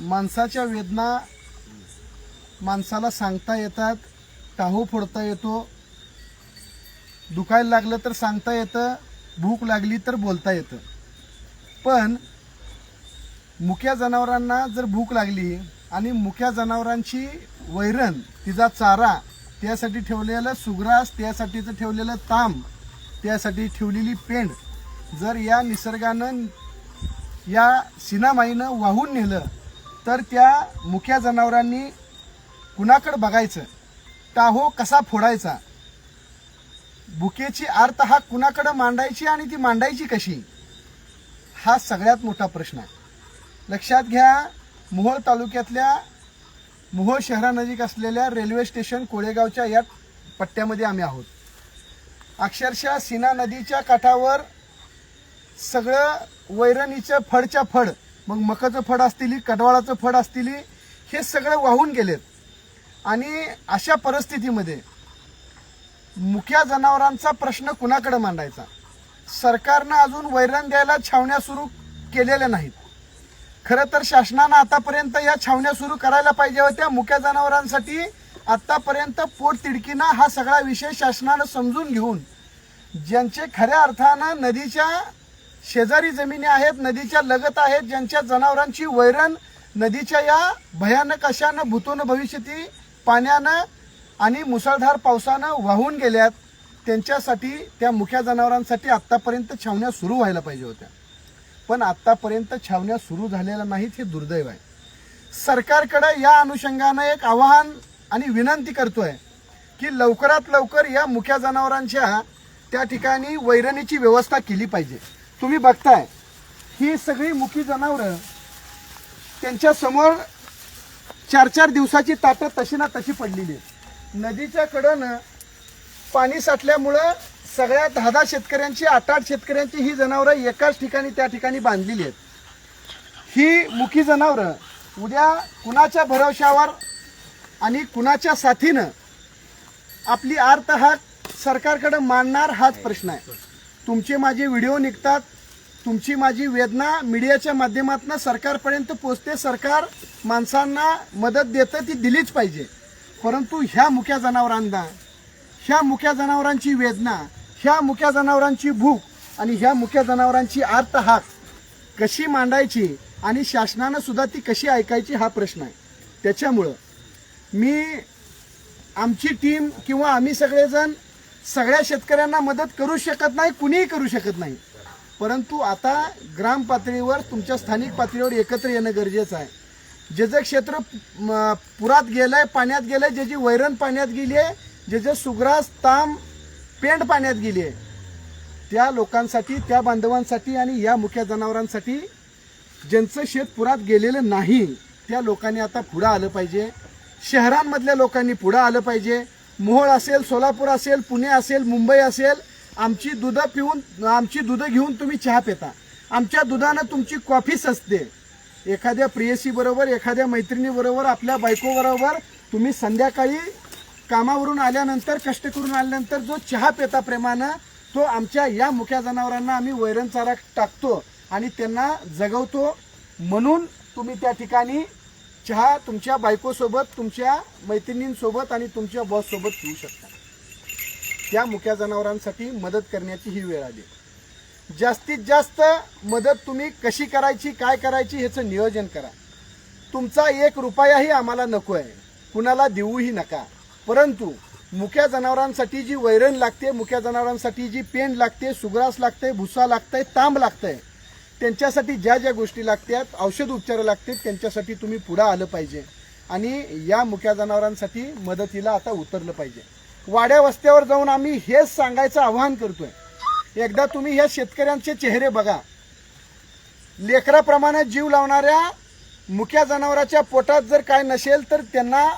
माणसाच्या वेदना माणसाला सांगता येतात टाहू फोडता येतो दुखायला लागलं तर सांगता येतं भूक लागली तर बोलता येतं. पण मुक्या जनावरांना जर भूक लागली आणि मुक्या जनावरांची वैरण तिचा चारा त्यासाठी ठेवलेलं सुग्रास त्यासाठीचं ठेवलेलं ताम त्यासाठी ठेवलेली पेंड जर या निसर्गानं या सिनामाईनं वाहून नेलं तर त्या मुख्या जनावरांनी कुणाकडं बघायचं? टाहो कसा फोडायचा? भुकेची आर्त हा कुणाकडं मांडायची आणि ती मांडायची कशी? हा सगळ्यात मोठा प्रश्न आहे. लक्षात घ्या मोहोळ तालुक्यातल्या मोहोळ शहरानजीक असलेल्या रेल्वे स्टेशन कोळेगावच्या या पट्ट्यामध्ये आम्ही आहोत. अक्षरशः सीना नदीच्या काठावर सगळं वैरणीचं फडच्या फड मग मकाचं फड असतील कडवाळाचं फड असतील हे सगळं वाहून गेलेत. आणि अशा परिस्थितीमध्ये मुख्या जनावरांचा प्रश्न कुणाकडे मांडायचा? सरकारनं अजून वैरण द्यायला छावण्या सुरू केलेल्या नाहीत. खरं तर शासनानं आतापर्यंत या छावण्या सुरू करायला पाहिजे होत्या. मुक्या जनावरांसाठी आतापर्यंत पोटतिडकीनं हा सगळा विषय शासनानं समजून घेऊन ज्यांचे खऱ्या अर्थानं नदीच्या शेजारी जमिनी आहेत नदीच्या लगत आहेत ज्यांच्या जनावरांची वैरण नदीच्या या भयानक अशानं भूतून भविष्यती पाण्यानं आणि मुसळधार पावसानं वाहून गेल्यात. त्यांच्यासाठी त्या मुख्या जनावरांसाठी आत्तापर्यंत छावण्या सुरू व्हायला पाहिजे होत्या. पण आत्तापर्यंत छावण्या सुरू झालेल्या नाहीत हे दुर्दैव आहे. सरकारकडे या अनुषंगानं एक आवाहन आणि विनंती करतोय की लवकरात लवकर या मुख्या जनावरांच्या त्या ठिकाणी वैरणीची व्यवस्था केली पाहिजे. तुम्ही बघताय ही सगळी मुखी जनावरं त्यांच्यासमोर चार चार दिवसाची ताटं तशी ना तशी पडलेली आहेत नदीच्या कडनं पाणी साठल्यामुळं सगळ्या दहा दहा शेतकऱ्यांची आठ आठ शेतकऱ्यांची ही जनावरं एकाच ठिकाणी त्या ठिकाणी बांधलेली आहेत. ही मुखी जनावरं उद्या कुणाच्या भरवशावर आणि कुणाच्या साथीनं आपली आर्त हा सरकारकडं मांडणार हाच प्रश्न आहे. तुमचे माझे व्हिडिओ निघतात तुमची माझी वेदना मीडियाच्या माध्यमातून सरकारपर्यंत पोचते सरकार माणसांना मदत देतं ती दिलीच पाहिजे. परंतु ह्या मुख्या जनावरांना ह्या मुख्या जनावरांची वेदना ह्या मुख्या जनावरांची भूक आणि ह्या मुख्या जनावरांची आर्त हाक कशी मांडायची आणि शासनानं सुद्धा ती कशी ऐकायची हा प्रश्न आहे. त्याच्यामुळं मी आमची टीम किंवा आम्ही सगळेजण सगळ्या शेतकऱ्यांना मदत करू शकत नाही कुणीही करू शकत नाही. परंतु आता ग्राम पातळीवर तुमच्या स्थानिक पातळीवर एकत्र येणं गरजेचं आहे. जे जे क्षेत्र म, पुरात आहे पाण्यात गेलं आहे ज्याची वैरण पाण्यात गेली आहे जे जे सुग्रास ताम पेंड पाण्यात गेली आहे त्या लोकांसाठी त्या बांधवांसाठी आणि या मुख्या जनावरांसाठी ज्यांचं शेत पुरात गेलेलं नाही त्या लोकांनी आता पुढं आलं पाहिजे. शहरांमधल्या लोकांनी पुढं आलं पाहिजे. मोहोळ असेल सोलापूर असेल पुणे असेल मुंबई असेल आमची दुधं पिऊन आमची दुधं घेऊन तुम्ही चहा पिता. आमच्या दुधानं तुमची कॉफी सजते. एखाद्या प्रियसीबरोबर एखाद्या मैत्रिणीबरोबर आपल्या बायकोबरोबर तुम्ही संध्याकाळी कामावरून आल्यानंतर कष्ट करून आल्यानंतर जो चहा पिता प्रेमानं तो आमच्या या मुख्या जनावरांना आम्ही वैरण चारा टाकतो आणि त्यांना जगवतो. म्हणून तुम्ही त्या ठिकाणी चहा तुमच्या बायकोसोबत तुमच्या मैत्रिणींसोबत आणि तुमच्या बॉससोबत पिऊ शकता. त्या मुक्या जनावरांसाठी मदत करण्याची ही वेळ आली. जास्तीत जास्त मदत तुम्ही कशी करायची काय करायची ह्याचं नियोजन करा. तुमचा एक रुपयाही आम्हाला नको आहे कुणाला देऊही नका. परंतु मुक्या जनावरांसाठी जी वैरण लागते मुक्या जनावरांसाठी जी पेंड लागते सुग्रास लागते भुसा लागतंय तांब लागतंय त्यांच्यासाठी ज्या ज्या गोष्टी लागतात औषध उपचार लागतात त्यांच्यासाठी तुम्ही पुढं आलं पाहिजे. आणि या मुक्या जनावरांसाठी मदतीला आता उतरलं पाहिजे. वाड्या वस्त्यावर जाऊन आम्ही हेच सांगायचं आवाहन करतोय. एकदा तुम्ही ह्या शेतकऱ्यांचे चेहरे बघा. लेकराप्रमाणे जीव लावणाऱ्या मुक्या जनावराच्या पोटात जर काय नसेल तर त्यांना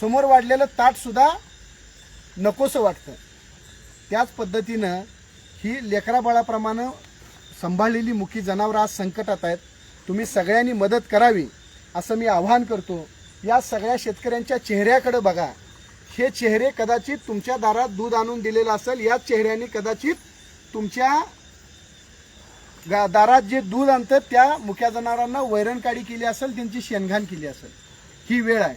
समोर वाढलेलं ताटसुद्धा नकोसं वाटतं. त्याच पद्धतीनं ही लेकराबाळाप्रमाणे सांभाळलेली मुखी जनावरं आज संकटात आहेत. तुम्ही सगळ्यांनी मदत करावी असं मी आवाहन करतो. या सगळ्या शेतकऱ्यांच्या चेहऱ्याकडे बघा. हे चेहरे कदाचित तुमच्या दारात दूध आणून दिलेलं असेल याच चेहऱ्याने कदाचित तुमच्या गा- दारात जे दूध आणतात त्या मुख्या जनावरांना वैरणकाडी केली असेल त्यांची शेणघाण केली असेल. ही वेळ आहे.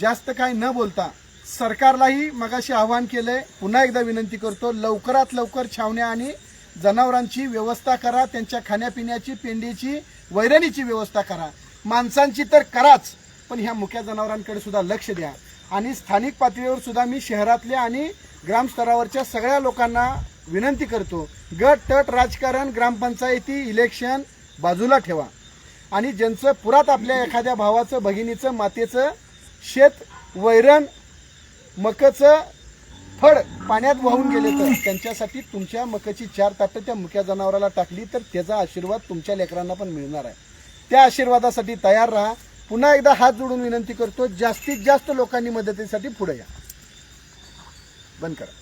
जास्त काय न बोलता सरकारलाही मगाशी आवाहन केलंय. पुन्हा एकदा विनंती करतो लवकरात लवकर छावण्या आणि जनावरांची व्यवस्था करा त्यांच्या खाण्यापिण्याची पेंडीची वैरणीची व्यवस्था करा. माणसांची तर कराच पण ह्या मुक्या जनावरांकडे सुद्धा लक्ष द्या. आणि स्थानिक पातळीवर सुद्धा मी शहरातल्या आणि ग्रामस्तरावरच्या सगळ्या लोकांना विनंती करतो गट तट राजकारण ग्रामपंचायती इलेक्शन बाजूला ठेवा. आणि ज्यांचं पुरात आपल्या एखाद्या भावाचं भगिनीचं मातेचं शेत वैरण मकचं फळ पाण्यात वाहून गेले तर? त्यांच्यासाठी तुमच्या मकाची चार ताटं त्या मुक्या जनावराला टाकली तर त्याचा आशीर्वाद तुमच्या लेकरांना पण मिळणार आहे. त्या आशीर्वादासाठी तयार राहा. पुन्हा एकदा हात जोडून विनंती करतो जास्तीत जास्त लोकांनी मदतीसाठी पुढे या. बंद करा.